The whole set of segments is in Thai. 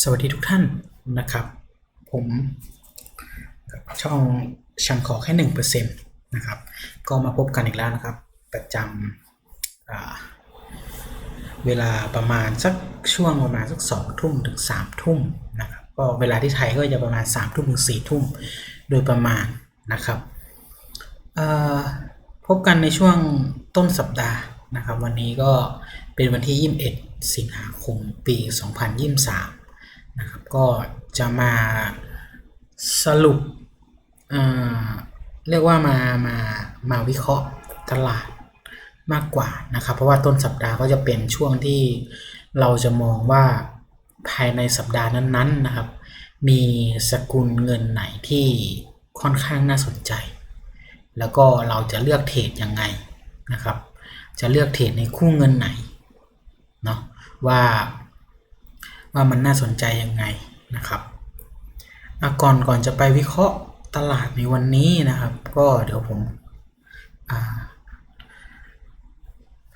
สวัสดีทุกท่านนะครับ ผมช่องชังขอแค่หนึ่งเปอร์เซ็นต์นะครับ ก็มาพบกันอีกแล้วนะครับ ประจำเวลาประมาณสักช่วงประมาณสักสองทุ่มถึงสามทุ่มนะครับก็เวลาที่ไทยก็จะประมาณสามทุ่มถึงสี่ทุ่มโดยประมาณนะครับพบกันในช่วงต้นสัปดาห์นะครับ วันนี้ก็เป็นวันที่ 21 สิงหาคม ปี 2023 นะครับก็จะมาสรุปเอ่อเรียกว่ามามามาวิเคราะห์ตลาดมากกว่านะครับ เพราะว่าต้นสัปดาห์ก็จะเป็นช่วงที่เราจะมองว่าภายในสัปดาห์นั้นๆนะครับ มีสกุลเงินไหนที่ค่อนข้างน่าสนใจ แล้วก็เราจะเลือกเทรดยังไงนะครับ จะเลือกเทรดในคู่เงินไหนเนาะว่า ว่ามันน่าสนใจยังไงนะครับก่อนก่อนจะไปวิเคราะห์ตลาดในวันนี้นะครับ ก็เดี๋ยวผม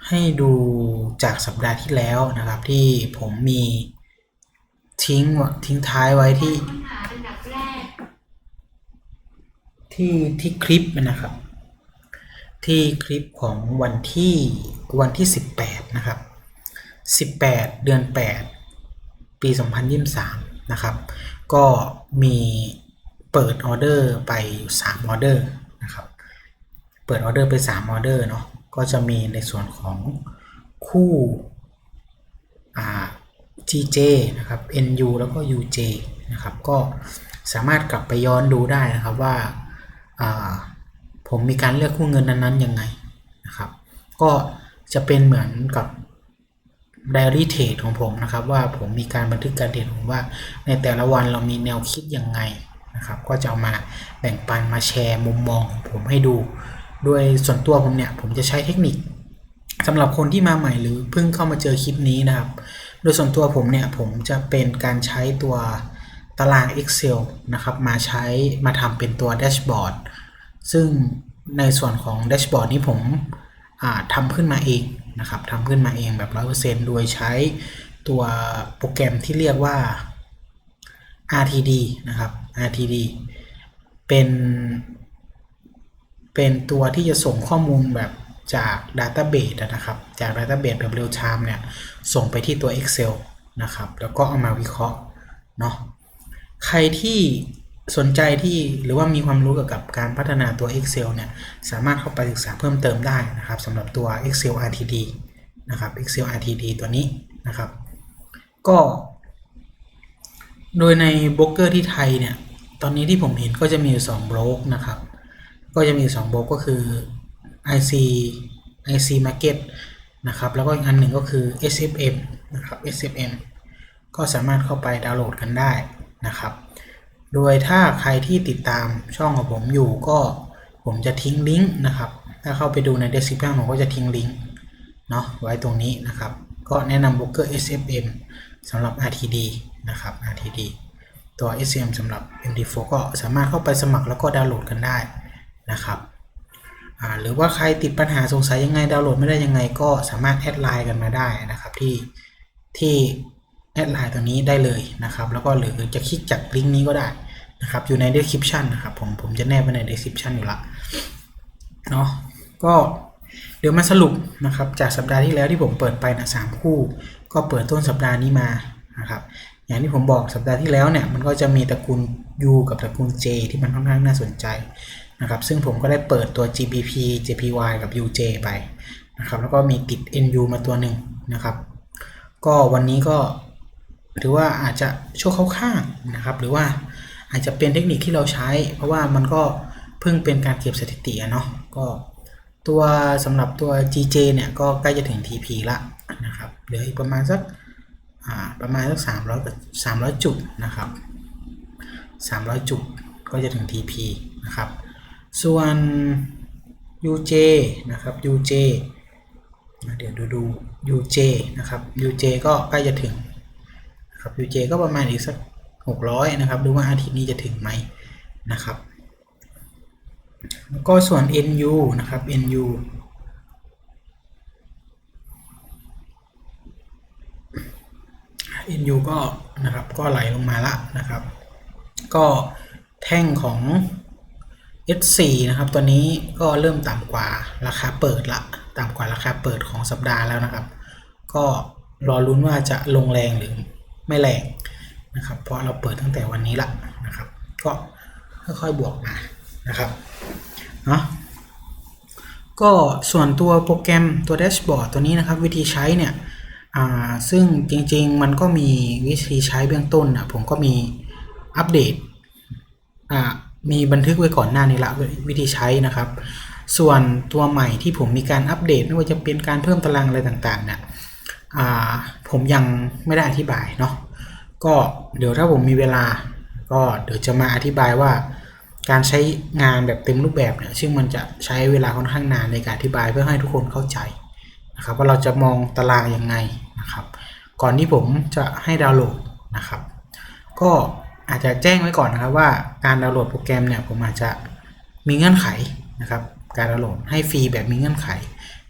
ให้ดูจากสัปดาห์ที่แล้วนะครับ ที่ผมมีทิ้งทิ้งท้ายไว้ที่ที่ที่คลิปนะครับ ที่คลิปของวันที่วันที่ 18 นะครับ 18 เดือน 8 ปี 2023 นะครับ ก็มีเปิดออเดอร์ไปอยู่3ออเดอร์นะครับ เปิดออเดอร์ไป 3 ออเดอร์เนาะ ก็จะมีในส่วนของคู่อ่า GJ นะครับ NU แล้วก็ UJ นะครับ ก็สามารถกลับไปย้อนดูได้นะครับว่าอ่าผมมีการเลือกคู่เงินนั้นๆยังไงนะครับ ก็จะเป็นเหมือนกับ Diary Trade ของผมนะครับ ว่าผมมีการบันทึกการเทรดผมว่า ในแต่ละวันเรามีแนวคิดยังไงนะครับ ก็จะเอามาแบ่งปันมาแชร์มุมมองของผมให้ดู ด้วยส่วนตัวผมเนี่ย ผมจะใช้เทคนิคสำหรับคนที่มาใหม่หรือเพิ่งเข้ามาเจอคลิปนี้นะครับ โดยส่วนตัวผมเนี่ย ผมจะเป็นการใช้ตัวตาราง Excel นะครับ มาใช้มาทำเป็นตัวแดชบอร์ดซึ่งในส่วนของแดชบอร์ดนี้ผมอ่าทำขึ้นมาเอง นะครับทำขึ้นมาเองแบบ 100%โดยใช้ตัวโปรแกรมที่เรียกว่า RTD นะครับ RTD เป็น เป็นตัวที่จะส่งข้อมูลแบบจาก Database นะครับ จาก Database แบบ Real Time เนี่ย ส่งไปที่ตัว Excel นะครับ แล้วก็เอามาวิเคราะห์เนาะ ใครที่ สนใจที่หรือว่ามีความรู้เกี่ยวกับการพัฒนาตัว Excel เนี่ยสามารถเข้าไปศึกษาเพิ่มเติมได้นะครับสำหรับตัว Excel RTD นะครับ Excel RTD ตัวนี้นะครับ ก็ โดยในโบรกเกอร์ที่ไทยเนี่ยตอนนี้ที่ผมเห็นก็จะมีอยู่2โบรกนะครับ ก็จะมีอยู่2โบรกก็คือ IC IC Market นะครับแล้วก็อีกอันหนึ่งก็คือ SFM นะครับ SFM ก็สามารถเข้าไปดาวน์โหลดกันได้นะครับ โดยถ้าใครที่ติดตามช่องของผมอยู่ก็ผมจะทิ้งลิงก์นะครับ ถ้าเข้าไปดูใน description ผมก็จะทิ้งลิงก์เนาะไว้ตรงนี้นะครับ ก็แนะนำ b บ o เกอร์ SFM สำหรับ RTD นะครับ RTD ตัว SM สำหรับ MD4 ก็สามารถเข้าไปสมัครแล้วก็ดาวน์โหลดกันได้นะครับหรือว่าใครติดปัญหาสงสัยยังไงดาวน์โหลดไม่ได้ยังไงก็สามารถแอดไลน์กันมาได้นะครับ ที่ที่แอดไลน์ตัวนี้ได้เลยนะครับ แล้วก็หรือจะคลิกจากลิงก์นี้ก็ได้ นะครับอยู่ใน description นะครับผมผมจะแนบไว้ใน description อยู่ละเนาะก็เดี๋ยวมาสรุปนะครับจากสัปดาห์ที่แล้วที่ผมเปิดไปนะสามคู่ ก็เปิดต้นสัปดาห์นี้มานะครับอย่างที่ผมบอกสัปดาห์ที่แล้วเนี่ยมันก็จะมีตระกูล U กับตระกูล J ที่มันค่อนข้างน่าสนใจนะครับซึ่งผมก็ได้เปิดตัว GBP JPY กับ UJ ไปนะครับแล้วก็มีติด NU มาตัวหนึ่งนะครับ ก็วันนี้ก็ถือว่าอาจจะโชว์เข้าข้างนะครับ หรือว่า อาจจะเป็นเทคนิคที่เราใช้ เพราะว่ามันก็เพิ่งเป็นการเก็บสถิติอะเนาะก็ตัวสำหรับตัว GJ เนี่ยก็ใกล้จะถึง TP ละนะครับเหลืออีกประมาณสักประมาณสักสามร้อยจุดนะครับสามร้อยจุดก็จะถึง TP นะครับ ส่วน UJ นะครับ UJ เดี๋ยวดูดู UJ นะครับ UJ ก็ใกล้จะถึงนะครับ UJ ก็ประมาณอีกสัก หกร้อยนะครับ ดูว่าอาทิตย์นี้จะถึงไหมนะครับ แล้วก็ส่วน NU นะครับ NU เ NU ก็นะครับก็ไหลลงมาละนะครับ ก็แท่งของ S4 นะครับตัวนี้ก็เริ่มต่ำกว่าราคาเปิดละต่ำกว่าราคาเปิดของสัปดาห์แล้วนะครับ ก็รอลุ้นว่าจะลงแรงหรือไม่แรง นะครับ เพราะเราเปิดตั้งแต่วันนี้ละนะครับ ก็ค่อยๆบวกมานะครับเนาะก็ส่วนตัวโปรแกรมตัวแดชบอร์ดตัวนี้นะครับ วิธีใช้เนี่ยซึ่งจริงๆมันก็มีวิธีใช้เบื้องต้นนะผมก็มีอัปเดตมีบันทึกไว้ก่อนหน้านี้ละวิธีใช้นะครับ ส่วนตัวใหม่ที่ผมมีการอัปเดตไม่ว่าจะเป็นการเพิ่มตารางอะไรต่างๆเนี่ยผมยังไม่ได้อธิบายเนาะ ก็เดี๋ยวถ้าผมมีเวลา ก็เดี๋ยวจะมาอธิบายว่า การใช้งานแบบเต็มรูปแบบเนี่ยซึ่งมันจะใช้เวลาค่อนข้างนานในการอธิบายเพื่อให้ทุกคนเข้าใจนะครับว่าเราจะมองตารางยังไงนะครับ ก่อนที่ผมจะให้ดาวน์โหลดนะครับ ก็อาจจะแจ้งไว้ก่อนนะครับว่าการดาวน์โหลดโปรแกรมเนี่ยผมอาจจะมีเงื่อนไขนะครับ การดาวน์โหลดให้ฟรีแบบมีเงื่อนไข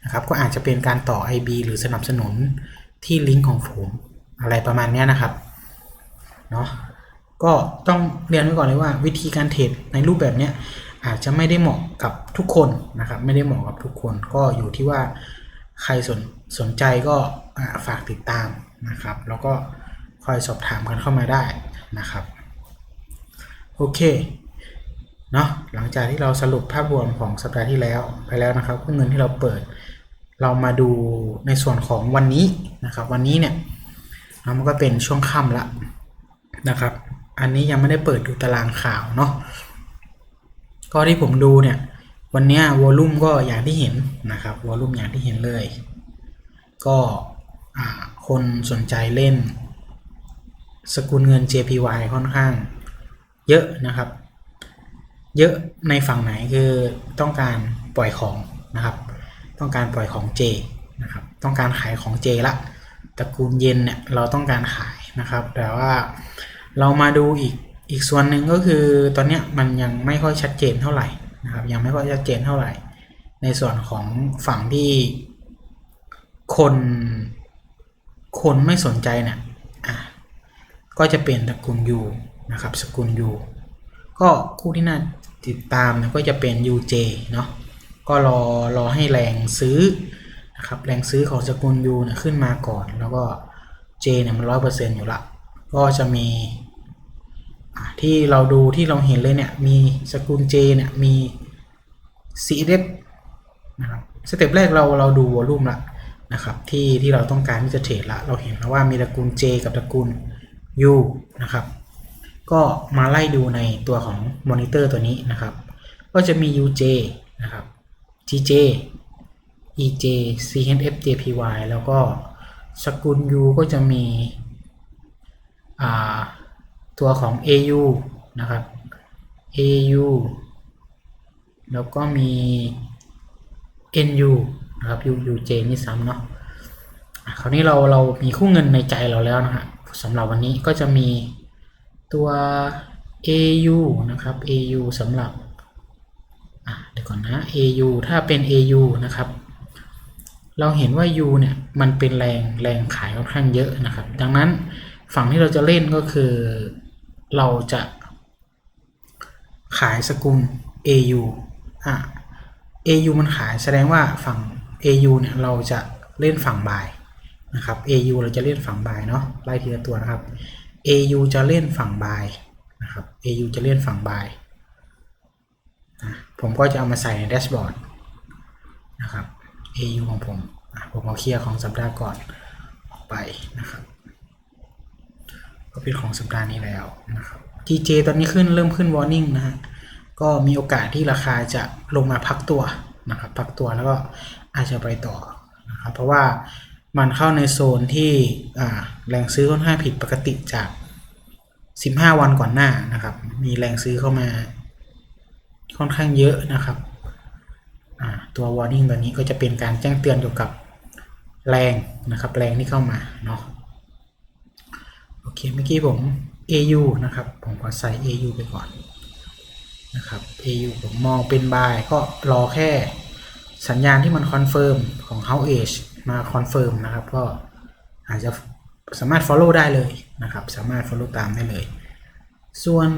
นะครับ ก็อาจจะเป็นการต่อ IB หรือสนับสนุนที่ลิงก์ของผมอะไรประมาณนี้นะครับ เนาะก็ต้องเรียนไว้ก่อนเลยว่าวิธีการเทรดในรูปแบบเนี้ยอาจจะไม่ได้เหมาะกับทุกคนนะครับ ไม่ได้เหมาะกับทุกคนก็อยู่ที่ว่าใครสนสนใจก็ฝากติดตามนะครับ แล้วก็คอยสอบถามกันเข้ามาได้นะครับโอเคเนาะหลังจากที่เราสรุปภาพรวมของสัปดาห์ที่แล้วไปแล้วนะครับเงินที่เราเปิด เรามาดูในส่วนของวันนี้นะครับ วันนี้เนี่ยมันก็เป็นช่วงค่ำละ นะครับ อันนี้ยังไม่ได้เปิดดูตารางข่าวเนาะก็ที่ผมดูเนี่ย วันนี้วอลุ่มก็อย่างที่เห็นนะครับวอลุ่มอย่างที่เห็นเลย ก็คนสนใจเล่น สกุลเงิน JPY ค่อนข้าง เยอะนะครับ เยอะในฝั่งไหนคือต้องการปล่อยของนะครับ ต้องการปล่อยของ J นะครับ ต้องการขายของ J ละตระกูลเย็นเนี่ยเราต้องการขายนะครับ แต่ว่า เรามาดูอีกอีกส่วนหนึ่งก็คือตอนนี้มันยังไม่ค่อยชัดเจนเท่าไหร่นะครับยังไม่ค่อยชัดเจนเท่าไหร่ ในส่วนของฝั่งที่คนคนไม่สนใจเนี่ยอะก็จะเป็นตระกูล U นะครับสกุล U ก็คู่ที่น่าติดตามนะก็จะเป็น UJ เนาะก็รอรอให้แรงซื้อนะครับแรงซื้อของสกุล U เนี่ยขึ้นมาก่อน แล้วก็ J เนี่ยมันร้อยเปอร์เซ็นต์อยู่ละก็จะมี ที่เราดูที่เราเห็นเลยเนี่ย มีสกุล J เนี่ย มีสีเด็บนะครับสเต็ปแรกเราเราดูวอลลุ่มละนะครับที่ที่เราต้องการที่จะเทรดละเราเห็นแล้วว่ามีตระกูล J กับตระกูล U นะครับ ก็มาไล่ดูในตัวของมอนิเตอร์ตัวนี้นะครับ ก็จะมี UJ นะครับ TJ EJ CHF JPY แล้วก็สกุล U ก็จะมีอ่า ตัวของ AU นะครับ AU แล้วก็มี NU นะครับ UJ นี่ซ้ำเนาะคราวนี้เราเรามีคู่เงินในใจเราแล้วนะฮะสำหรับวันนี้ก็จะมีตัว AU นะครับ AU สำหรับเดี๋ยวก่อนนะ AU ถ้าเป็น AU นะครับ เราเห็นว่า U เนี่ยมันเป็นแรงแรงขายค่อนข้างเยอะนะครับ ดังนั้นฝั่งที่เราจะเล่นก็คือ เราจะขายสกุล AU อะ AU มันขายแสดงว่าฝั่ง AU เนี่ย เราจะเล่นฝั่งบายนะครับ AU เราจะเล่นฝั่งบายเนาะไล่ทีละตัวนะครับ AU จะเล่นฝั่งบายนะครับ AU จะเล่นฝั่งบายนะผมก็จะเอามาใส่ในแดชบอร์ดนะครับ AU ของผมผมเอาเคลียร์ของสัปดาห์ก่อนออกไปนะครับ ก็เป็นของสัปดาห์นี้แล้วนะครับ TJ ตอนนี้ขึ้นเริ่มขึ้น warning นะฮะก็มีโอกาสที่ราคาจะลงมาพักตัวนะครับ พักตัวแล้วก็อาจจะไปต่อนะครับ เพราะว่ามันเข้าในโซนที่แรงซื้อค่อนข้างผิดปกติจาก 15 วันก่อนหน้านะครับ มีแรงซื้อเข้ามาค่อนข้างเยอะนะครับตัว warning ตัวนี้ก็จะเป็นการแจ้งเตือนเกี่ยวกับแรงนะครับ แรงที่เข้ามาเนาะ โอเคเมื่อกี้ผม AU นะครับ ผมขอใส่ AU ไปก่อนนะครับ AU ผมมองเป็น buy ก็รอแค่สัญญาณที่มันคอนเฟิร์มของ House Age มาคอนเฟิร์มนะครับ ก็อาจจะสามารถ follow ได้เลยนะครับ สามารถ follow ตามได้เลย ส่วน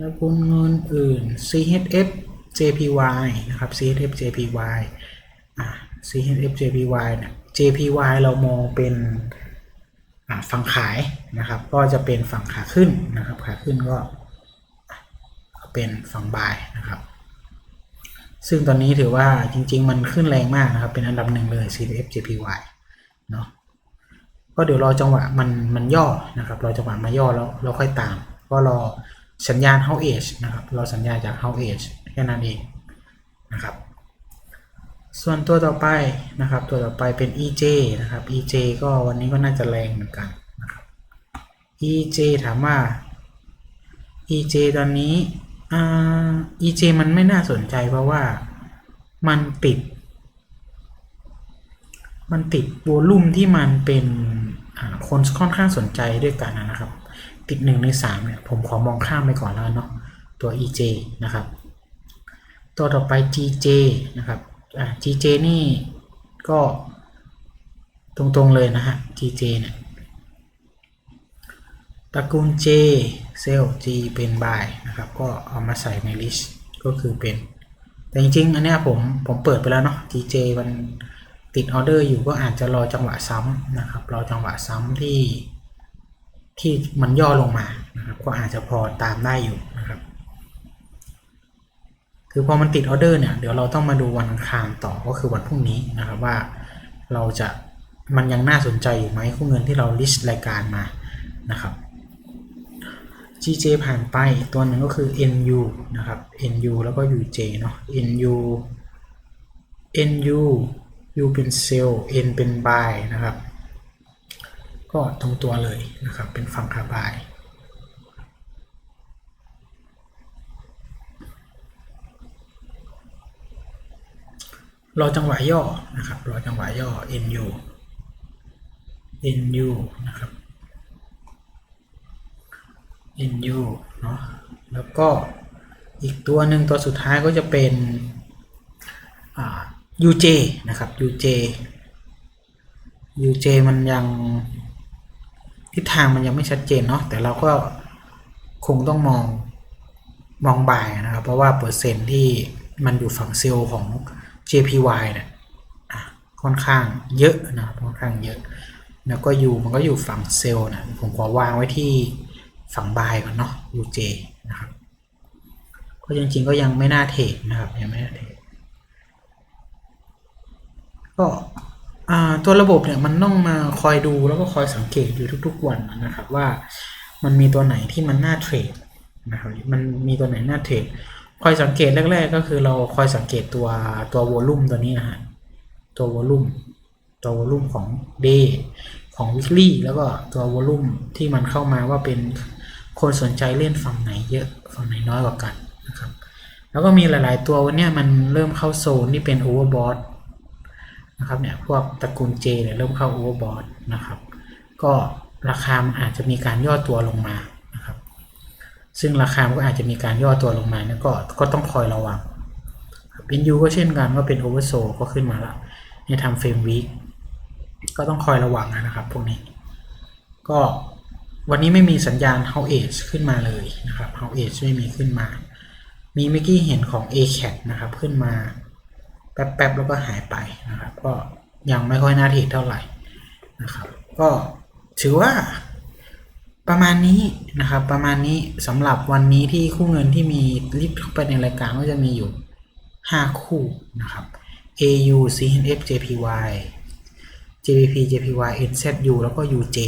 สกุลเงินอื่น CHF JPY นะครับ CHF JPY อ่า CHF JPY เนี่ย JPY เรามองเป็น ฝั่งขายนะครับ ก็จะเป็นฝั่งขาขึ้นนะครับ ขาขึ้นก็เป็นฝั่งบายนะครับ ซึ่งตอนนี้ถือว่าจริง ๆ มันขึ้นแรงมากนะครับ เป็นอันดับหนึ่งเลย CHF JPY เนาะก็เดี๋ยวรอจังหวะมันมันย่อนะครับ รอจังหวะมาย่อแล้วเราค่อยตาม ก็รอสัญญาณ how age นะครับ รอสัญญาณจาก how age แค่นั้นเองนะครับ ส่วนตัวต่อไปนะครับ ตัวต่อไปเป็น EJ นะครับ EJ ก็วันนี้ก็น่าจะแรงเหมือนกันนะครับ EJ ถามว่า EJ ตอนนี้อ่า EJ มันไม่น่าสนใจเพราะว่ามันติด มันติดวอลุ่มที่มันเป็นคนค่อนข้างสนใจด้วยกันนะครับ ติดหนึ่งในสามเนี่ยผมขอมองข้ามไปก่อนแล้วเนาะตัว EJ นะครับ ตัวต่อไป GJ นะครับ อ่า GJ นี่ก็ตรงๆเลยนะฮะ GJ เนี่ยตระกูล J เซล G เป็น buy นะครับ ก็เอามาใส่ใน list ก็คือเป็น แต่จริงๆ อันเนี้ยผมผมเปิดไปแล้วเนาะ GJ มันติดออเดอร์อยู่ก็อาจจะรอจังหวะซ้ำนะครับรอจังหวะซ้ำที่ที่มันย่อลงมานะครับก็อาจจะพอตามได้อยู่ คือพอมันติดออเดอร์เนี่ยเดี๋ยวเราต้องมาดูวันอังคารต่อก็คือวันพรุ่งนี้นะครับว่าเราจะมันยังน่าสนใจอยู่ไหมคู่เงินที่เรา list รายการมานะครับ GJ ผ่านไปตัวหนึ่งก็คือ NU นะครับ NU แล้วก็ UJ เนาะ NU NU U เป็นเซลล์ N เป็น buy นะครับ ก็ตรงตัวเลยนะครับ เป็นฝั่งขาบ รอจังหวะย่อนะครับ รอจังหวะย่อ NU NU นะครับ NU เนาะแล้วก็อีกตัวหนึ่งตัวสุดท้ายก็จะเป็น UJ นะครับ UJ UJ มันยังทิศทางมันยังไม่ชัดเจนเนาะแต่เราก็คงต้องมองมองบ่ายนะครับ เพราะว่าเปอร์เซ็นต์ที่มันอยู่ฝั่งเซลล์ของ JPY เนี่ยค่อนข้างเยอะนะค่อนข้างเยอะ แล้วก็ U มันก็อยู่ฝั่งเซลล์นะผมขอวางไว้ที่ฝั่งบายก่อนเนาะ UJ นะครับก็จริงๆก็ยังไม่น่าเทรดนะครับยังไม่น่าเทรดก็ตัวระบบเนี่ยมันต้องมาคอยดูแล้วก็คอยสังเกตอยู่ทุกๆวันนะครับว่ามันมีตัวไหนที่มันน่าเทรดนะครับมันมีตัวไหนน่าเทรด คอยสังเกตแรก ๆ ก็คือเราคอยสังเกตตัวตัววอลลุ่มตัวนี้นะฮะตัววอลลุ่มตัววอลลุ่มของ day ของ weekly แล้วก็ตัววอลลุ่มที่มันเข้ามาว่าเป็นคนสนใจเล่นฝั่งไหนเยอะฝั่งไหนน้อยกว่ากันนะครับแล้วก็มีหลาย ๆ ตัววันนี้มันเริ่มเข้าโซนที่เป็น overbought นะครับเนี่ยพวกตระกูล J เนี่ยเริ่มเข้า overbought นะครับก็ราคามันอาจจะมีการย่อตัวลงมา ซึ่งราคามันก็อาจจะมีการย่อตัวลงมาเนี่ยก็ก็ต้องคอยระวังเป็นยูก็เช่นกันก็เป็น oversold ก็ขึ้นมาละในทำเฟรมวีคก็ต้องคอยระวังนะครับ พวกนี้ ก็วันนี้ไม่มีสัญญาณ how age ขึ้นมาเลยนะครับ how age ไม่มีขึ้นมา มีเมื่อกี้เห็นของ a c a t นะครับขึ้นมาแป๊บๆแล้วก็หายไปนะครับ ก็ยังไม่ค่อยน่าเทรดเท่าไหร่นะครับ ก็ถือว่า ประมาณนี้นะครับประมาณนี้สำหรับวันนี้ที่คู่เงินที่มีลิฟต์เข้าไปในรายการก็จะมีอยู่ 5 คู่นะครับ AU CNF JPY JPP JPY NZU แล้วก็ UJ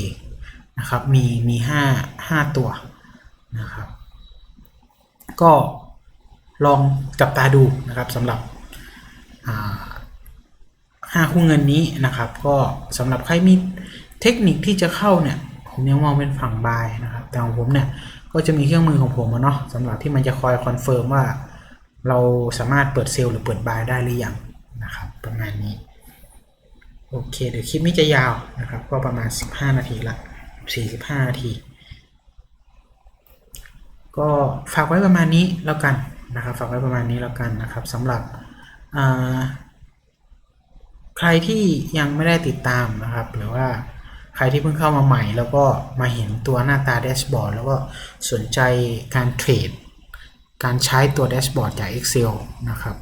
นะครับมีมี5 5ตัวนะครับ ก็ลองจับตาดูนะครับสำหรับห้าคู่เงินนี้นะครับ ก็สำหรับใครมีเทคนิคที่จะเข้าเนี่ย ผมยังมองเป็นฝั่งบายนะครับ แต่ของผมเนี่ยก็จะมีเครื่องมือของผมเนาะสำหรับที่มันจะคอยคอนเฟิร์มว่าเราสามารถเปิดเซลล์หรือเปิดบายได้หรือยังนะครับ ประมาณนี้ โอเค เดี๋ยวคลิปนี้จะยาวนะครับ ก็ประมาณ 15 นาทีละ 45 นาที ก็ฝากไว้ประมาณนี้แล้วกันนะครับ ฝากไว้ประมาณนี้แล้วกันนะครับสำหรับใครที่ยังไม่ได้ติดตามนะครับ หรือว่า รที่เพิ่งเข้ามาใหม่ แล้วก็มาเห็นตัวหน้าตาแดชบอร์ดแล้วก็สนใจการเทรด การใช้ตัวแดชบอร์ดจาก Excel นะครับ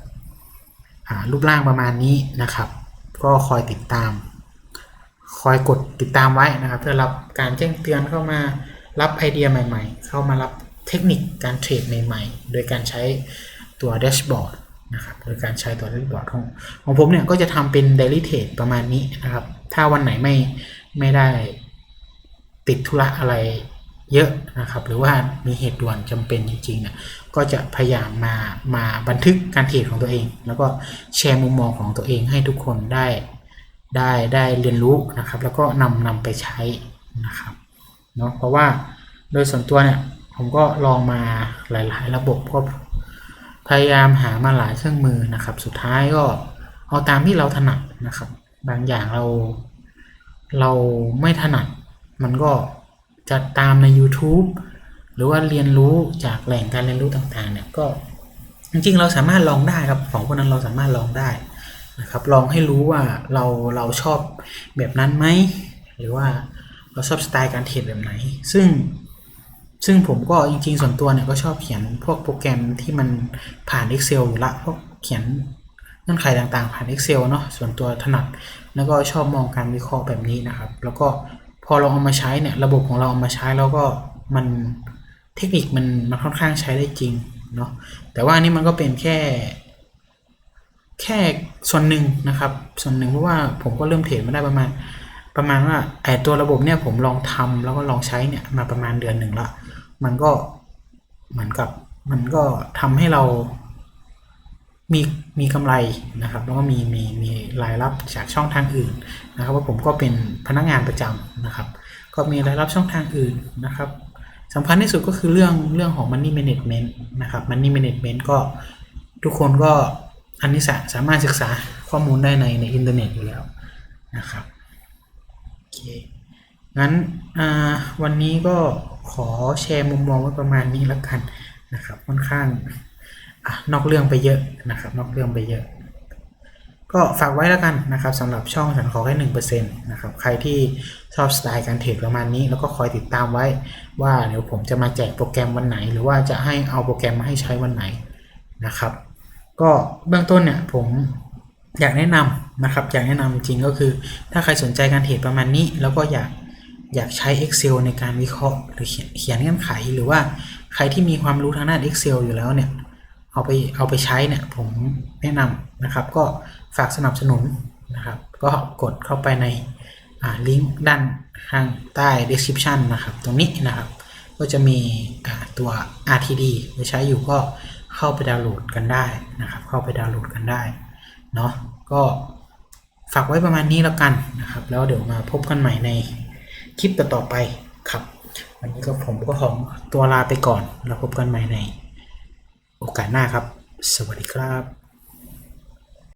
รูปร่างประมาณนี้นะครับ ก็คอยติดตาม คอยกดติดตามไว้นะครับ เพื่อรับการแจ้งเตือนเข้ามารับไอเดียใหม่ ๆ เข้ามารับเทคนิคการเทรดใหม่ๆ โดยการใช้ตัวแดชบอร์ดนะครับโดยการใช้ตัวแดชบอร์ดของของผมเนี่ยก็จะทำเป็น daily trade ประมาณนี้นะครับ ถ้าวันไหนไม่ ไม่ได้ติดธุระอะไรเยอะนะครับ หรือว่ามีเหตุด่วนจำเป็นจริงๆเนี่ยก็จะพยายามมามาบันทึกการเทรดของตัวเอง แล้วก็แชร์มุมมองของตัวเองให้ทุกคนได้ได้ได้เรียนรู้นะครับ แล้วก็นำนำไปใช้นะครับเนาะเพราะว่าโดยส่วนตัวเนี่ยผมก็ลองมาหลาย ๆ ระบบก็พยายามหามาหลายเครื่องมือนะครับ สุดท้ายก็เอาตามที่เราถนัดนะครับ บางอย่างเรา เราไม่ถนัด มันก็จะตามใน YouTube หรือว่าเรียนรู้จากแหล่งการเรียนรู้ต่างๆเนี่ยก็จริงๆเราสามารถลองได้ครับของพวกนั้นเราสามารถลองได้นะครับลองให้รู้ว่าเราเราชอบแบบนั้นไหมหรือว่าเราชอบสไตล์การเทรดแบบไหน ซึ่งซึ่งผมก็จริงๆ ส่วนตัวเนี่ยก็ชอบเขียนพวกโปรแกรมที่มันผ่าน Excel อยู่ละพวกเขียนเงื่อนไขต่างๆ ผ่าน Excel เนาะส่วนตัวถนัด แล้วก็ชอบมองการวิเคราะห์แบบนี้นะครับ แล้วก็พอเราเอามาใช้เนี่ยระบบของเราเอามาใช้แล้วก็มันเทคนิคมันมันค่อนข้างใช้ได้จริงเนาะแต่ว่านนี่มันก็เป็นแค่ แค่ส่วนหนึ่งนะครับ ส่วนหนึ่งเพราะว่าผมก็เริ่มเทรดมาได้ประมาณ ประมาณว่าไอตัวระบบเนี่ยผมลองทำแล้วก็ลองใช้เนี่ยมาประมาณเดือนหนึ่งละมันก็เหมือนกับมันก็ทำให้เรา มีมีกำไรนะครับแล้วก็มีมีมีรายรับจากช่องทางอื่นนะครับว่าผมก็เป็นพนักงานประจำนะครับ ก็มีรายรับช่องทางอื่นนะครับสำคัญที่สุดก็คือเรื่องเรื่องของ money management นะครับ money management ก็ทุกคนก็อันนี้สาสามารถศึกษาข้อมูลได้ในในอินเทอร์เน็ตอยู่แล้วนะครับโอเคงั้นวันนี้ก็ขอแชร์มุมมองไว้ประมาณนี้แล้วกันนะครับค่อนข้าง นอกเรื่องไปเยอะนะครับนอกเรื่องไปเยอะ ก็ฝากไว้แล้วกันนะครับสำหรับช่องฉันขอแค่หนึ่งเปอร์เซ็นต์นะครับใครที่ชอบสไตล์การเทรดประมาณนี้ แล้วก็คอยติดตามไว้ว่าเดี๋ยวผมจะมาแจกโปรแกรมวันไหน หรือว่าจะให้เอาโปรแกรมมาให้ใช้วันไหนนะครับ ก็เบื้องต้นเนี่ยผมอยากแนะนำนะครับอยากแนะนำจริงก็คือ ถ้าใครสนใจการเทรดประมาณนี้ แล้วก็อยากอยากใช้ Excel ในการวิเคราะห์ หรือเขียนเขียนเงื่อนไข หรือว่าใครที่มีความรู้ทางด้าน Excel อยู่แล้วเนี่ย เอาไปเอาไปใช้เนี่ยผมแนะนำนะครับ ก็ฝากสนับสนุนนะครับ ก็กดเข้าไปในลิงก์ด้านข้างใต้ description นะครับ ตรงนี้นะครับ ก็จะมีตัว RTD ไว้ใช้อยู่ก็เข้าไปดาวน์โหลดกันได้นะครับ เข้าไปดาวน์โหลดกันได้เนาะก็ฝากไว้ประมาณนี้แล้วกันนะครับ แล้วเดี๋ยวมาพบกันใหม่ในคลิปต่อๆไปครับ วันนี้ก็ผมก็ขอตัวลาไปก่อน แล้วพบกันใหม่ใน โอกาสหน้าครับ สวัสดีครับ